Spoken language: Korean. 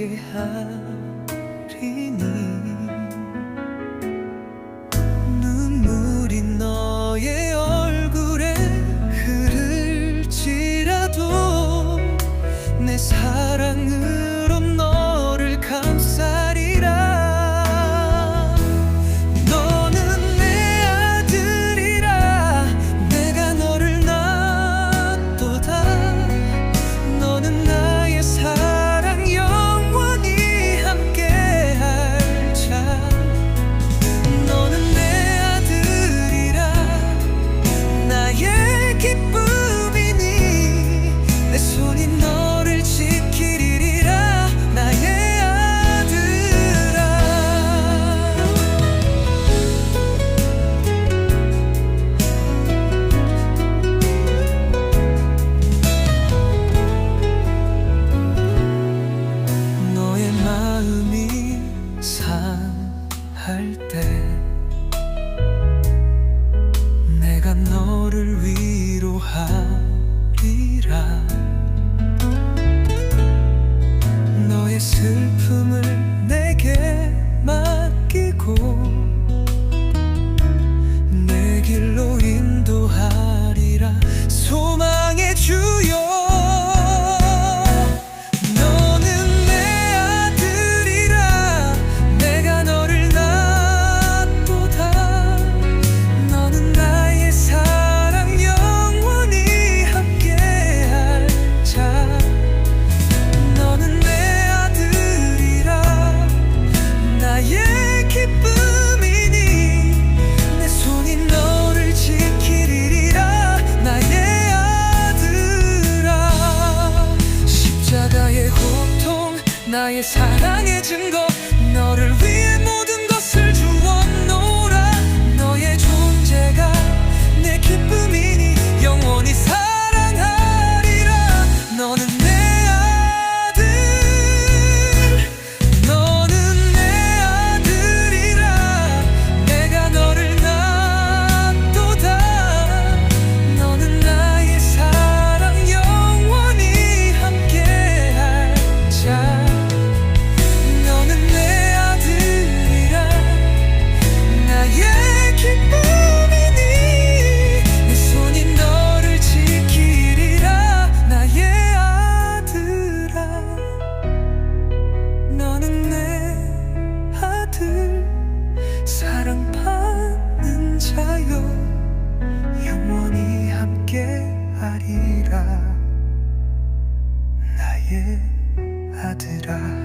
함께 하리니 눈물이 너의 얼굴에 흐를지라도 내 사랑은 사랑해준 거 너를 위해 것들 사랑받는 자여 영원히 함께하리라. 나의 아들아.